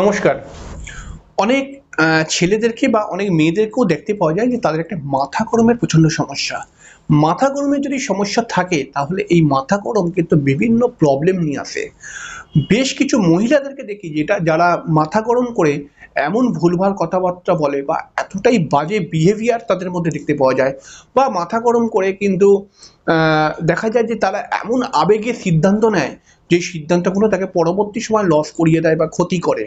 নমস্কার। অনেক ছেলেদেরকে বা অনেক মেয়েদেরকেও দেখতে পাওয়া যায় যে তাদের একটা মাথা গরমের প্রচণ্ড সমস্যা। মাথা গরমের যদি সমস্যা থাকে, তাহলে এই মাথা গরম কিন্তু বিভিন্ন প্রবলেম নিয়ে আসে। বেশ কিছু মহিলাদেরকে দেখি যেটা, যারা মাথা গরম করে এমন ভুলভাল কথাবার্তা বলে বা এতটাই বাজে বিহেভিয়ার তাদের মধ্যে দেখতে পাওয়া যায় বা মাথা গরম করে কিন্তু দেখা যায় যে তারা এমন আবেগে সিদ্ধান্ত নেয় যে সিদ্ধান্তগুলো তাকে পরবর্তী সময় লস করিয়ে দেয় বা ক্ষতি করে।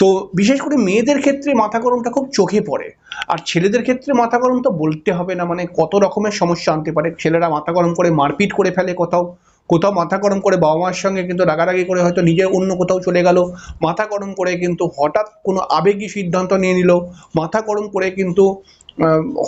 তো বিশেষ করে মেয়েদের ক্ষেত্রে মাথা গরমটা খুব চোখে পড়ে। আর ছেলেদের ক্ষেত্রে মাথা গরম তো বলতে হবে না মানে কত রকমের সমস্যা আনতে পারে। ছেলেরা মাথা গরম করে মারপিট করে ফেলে কোথাও কোথাও মাথা গরম করে বাবা মার সঙ্গে কিন্তু রাগারাগি করে হয়তো নিজে অন্য কোথাও চলে গেল। মাথা গরম করে কিন্তু হঠাৎ কোনো আবেগী সিদ্ধান্ত নিয়ে নিল। মাথা গরম করে কিন্তু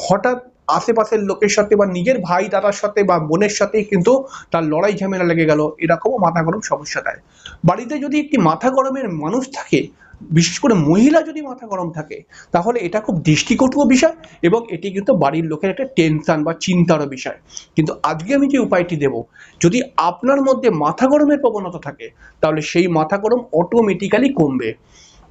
হঠাৎ আশেপাশের লোকের সাথে বা নিজের ভাই দাদার সাথে বা বোনের সাথেই কিন্তু তার লড়াই ঝামেলা লেগে গেল, এরকমও মাথা গরম সমস্যা দেয়। বাড়িতে যদি একটি মাথা গরমের মানুষ থাকে, বিশেষ করে মহিলা যদি মাথা গরম থাকে, তাহলে এটা খুব দৃষ্টিকটুও বিষয় এবং এটি কিন্তু বাড়ির লোকের একটা টেনশন বা চিন্তারও বিষয়। কিন্তু আজকে আমি যে উপায়টি দেব, যদি আপনার মধ্যে মাথা গরমের প্রবণতা থাকে, তাহলে সেই মাথা গরম অটোমেটিক্যালি কমবে।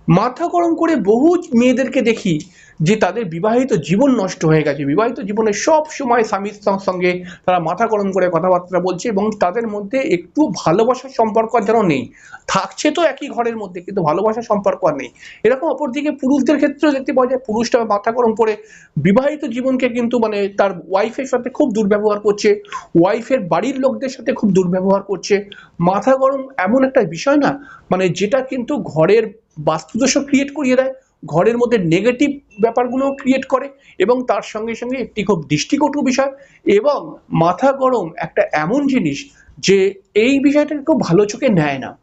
মাথা গরম করে বহু মেয়েদেরকে দেখি যে তাদের বিবাহিত জীবন নষ্ট হয়ে গেছে। বিবাহিত জীবনে সব সময় স্বামীর সঙ্গে তারা মাথা গরম করে কথাবার্তা বলছে এবং তাদের মধ্যে একটু ভালোবাসার সম্পর্ক যেন নেই। থাকছে তো একই ঘরের মধ্যে, কিন্তু ভালোবাসার সম্পর্ক আর নেই। এরকম অপরদিকে পুরুষদের ক্ষেত্রেও দেখতে পাওয়া যায়, পুরুষটা মাথা গরম করে বিবাহিত জীবনকে কিন্তু মানে তার ওয়াইফের সাথে খুব দুর্ব্যবহার করছে ওয়াইফের বাড়ির লোকদের সাথে খুব দুর্ব্যবহার করছে। মাথা গরম এমন একটা বিষয় না মানে যেটা কিন্তু ঘরের বাস্তুদোষ ক্রিয়েট করিয়ে দেয়, ঘরের মধ্যে নেগেটিভ ব্যাপারগুলোও ক্রিয়েট করে এবং তার সঙ্গে সঙ্গে একটি খুব দৃষ্টিকটু বিষয় এবং মাথা গরম একটা এমন জিনিস যে এই বিষয়টাকে খুব ভালো চোখে নেয় না।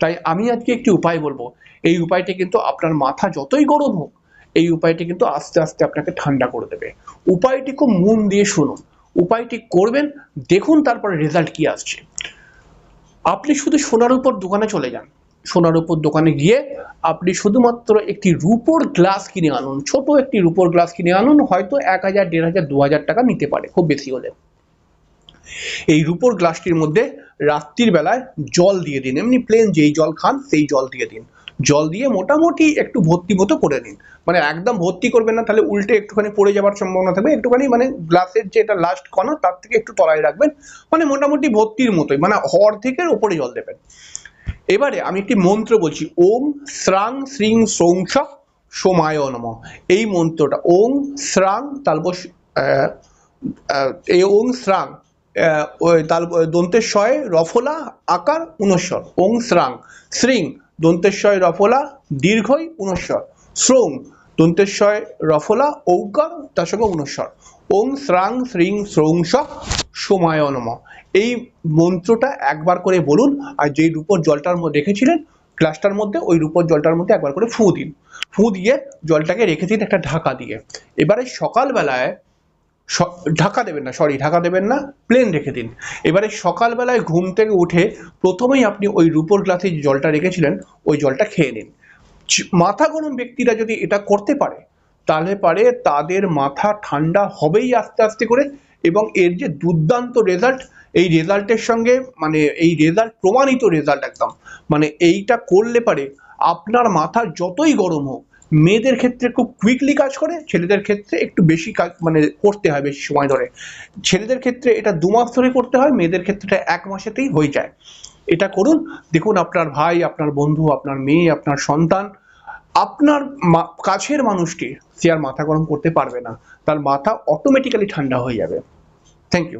তাই আমি আজকে একটি উপায় বলব, এই উপায়টি কিন্তু আপনার মাথা যতই গরম হোক, এই উপায়টি কিন্তু আস্তে আস্তে আপনাকে ঠান্ডা করে দেবে। উপায়টি খুব মন দিয়ে শুনুন, উপায়টি করবেন, দেখুন তারপরে রেজাল্ট কি আসছে। আপনি শুধু সোনার উপর দোকানে চলে যান সোনার উপর দোকানে গিয়ে আপনি শুধুমাত্র একটি রূপোর গ্লাস কিনে আনুন, ছোট একটি রূপোর গ্লাস কিনে আনুন, হয়তো এক হাজার, দেড় হাজার, দু হাজার টাকা নিতে পারে, খুব বেশি হলে। এই রূপোর গ্লাসটির মধ্যে রাত্রির বেলায় জল দিয়ে দিন, এমনি প্লেন যেই জল খান সেই জল দিয়ে দিন। জল দিয়ে মোটামুটি একটু ভর্তি মতো করে নিন। মানে একদম ভর্তি করবেন না, তাহলে উল্টে একটুখানি পড়ে যাওয়ার সম্ভাবনা থাকবে, একটুখানি মানে গ্লাসের যে এটা লাস্ট কণা তার থেকে একটু তলায় রাখবেন। মানে মোটামুটি ভর্তির মতোই মানে অর্ধেকের ওপরে জল দেবেন। এবারে আমি একটি মন্ত্র বলছি ওম শ্রাং শ্রিং সৌংস সোমায় নম। এই মন্ত্রটা ওম শ্রাং আহ, এই ওং শ্রাং তাল দন্তেশ্বয় রফলা আকার উনস্বর। ওং শ্রাং শ্রিং দন্তেশ্বয় রফলা দীর্ঘই উনস্বর। শ্রৌং দন্তেশ্বয় রফলা ঔকার তার সঙ্গে উনস্বর। ওং শ্রাং শ্রিং শ্রৌংস সোমায় নম এই মন্ত্রটা একবার করে বলুন আর যেই রূপোর জলটার মধ্যে রেখেছিলেন, গ্লাসটার মধ্যে ওই রূপোর জলটার মধ্যে একবার করে ফু দিন। ফু দিয়ে জলটাকে রেখে দিন একটা ঢাকা দিয়ে। এবারে সকালবেলায় ঢাকা দেবেন না সরি ঢাকা দেবেন না প্লেন রেখে দিন। এবারে সকালবেলায় ঘুম থেকে উঠে প্রথমেই আপনি ওই রূপোর গ্লাসে জলটা রেখেছিলেন, ওই জলটা খেয়ে নিন। মাথা গরম ব্যক্তিরা যদি এটা করতে পারে, তাহলে পারে তাদের মাথা ঠান্ডা হবেই আস্তে আস্তে করে। এবং এর যে দুর্দান্ত রেজাল্ট এই রেজাল্টের সঙ্গে মানে এই রেজাল্ট প্রমাণিত রেজাল্ট একদম। মানে এইটা করলে পারে আপনার মাথা যতই গরম হোক, মেয়েদের ক্ষেত্রে খুব কুইকলি কাজ করে, ছেলেদের ক্ষেত্রে একটু বেশি কাজ মানে করতে হয় বেশি সময় ধরে। ছেলেদের ক্ষেত্রে এটা দু মাস ধরে করতে হয়, মেয়েদের ক্ষেত্রে এটা এক মাসেতেই হয়ে যায়। এটা করুন, দেখুন আপনার ভাই, আপনার বন্ধু, আপনার মেয়ে, আপনার সন্তান আপনার কাছের মানুষটি সে আর মাথা গরম করতে পারবে না। তার মাথা অটোমেটিক্যালি ঠান্ডা হয়ে যাবে। Thank you